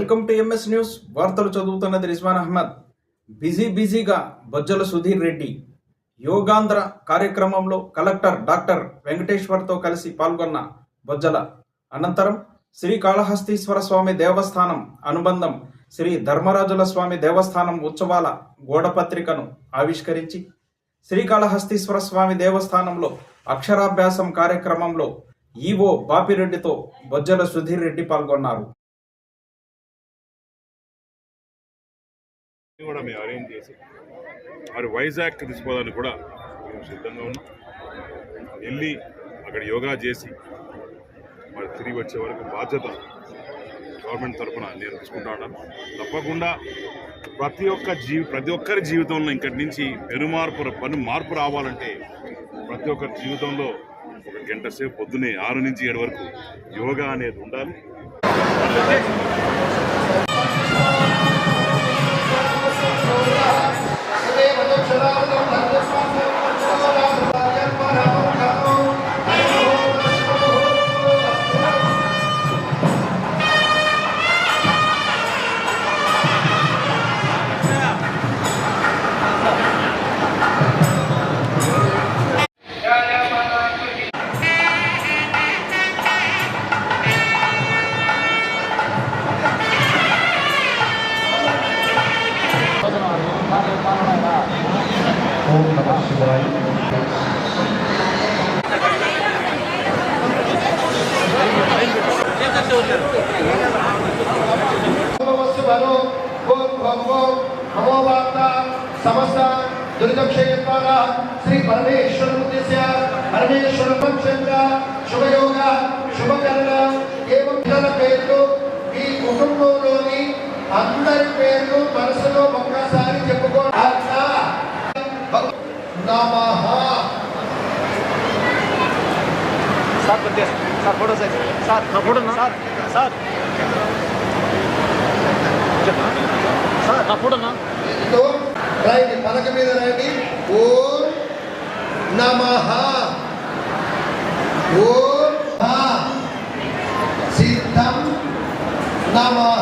Welcome to MS news. వార్తలు చదువుతున్నది Rizwan Ahmed. Busy బిజీగా బొజ్జల సుధీర్ రెడ్డి. యోగాంధ్ర కార్యక్రమంలో కలెక్టర్ డాక్టర్ వెంకటేశ్వర్తో కలిసి పాల్గొన్న బొజ్జల. అనంతరం శ్రీకాళహస్తీశ్వర స్వామి దేవస్థానం అనుబంధం శ్రీ ధర్మరాజుల స్వామి దేవస్థానం ఉత్సవాల గోడపత్రికను ఆవిష్కరించి శ్రీకాళహస్తీశ్వర స్వామి దేవస్థానంలో అక్షరాభ్యాసం కార్యక్రమంలో ఈవో బాపిరెడ్డితో బొజ్జల సుధీర్ రెడ్డి పాల్గొన్నారు. కూడా మేము అరేంజ్ చేసి మరి వైజాగ్ తీసుకోవడానికి కూడా మేము సిద్ధంగా ఉన్నాం. వెళ్ళి అక్కడ యోగా చేసి మరి తిరిగి వచ్చే వరకు బాధ్యత గవర్నమెంట్ తరఫున నేను తీసుకుంటా ఉన్నాను. తప్పకుండా ప్రతి ఒక్క జీవి ప్రతి ఒక్కరి జీవితంలో ఇక్కడి నుంచి పెనుమార్పు పను మార్పు రావాలంటే ప్రతి ఒక్కరి జీవితంలో ఒక గంట సేపు పొద్దునే ఆరు నుంచి ఏడు వరకు యోగా అనేది ఉండాలి. ఓం నమ శివాయ భగవత్సుభరో సమస్త దురితక్షయత్వార శ్రీ పరమేశ్వర ఉద్దేశ్య పరమేశ్వర పంచంగ శుభయోగ శుభకరణ ఏవం పిల్లల పేర్లు ఈ కుటుంబంలోని అందరి పేర్లు మనసులో ఒక్కసారి నమః సార్ కొద్దిగా సార్ ఫోటో సైజ్ సార్ నా ఫోటో సార్ సార్ సార్ నా ఫోటోనా రాయండి పలక మీద రాయండి ఓం నమః. ఓం హ సిద్ధం నమః.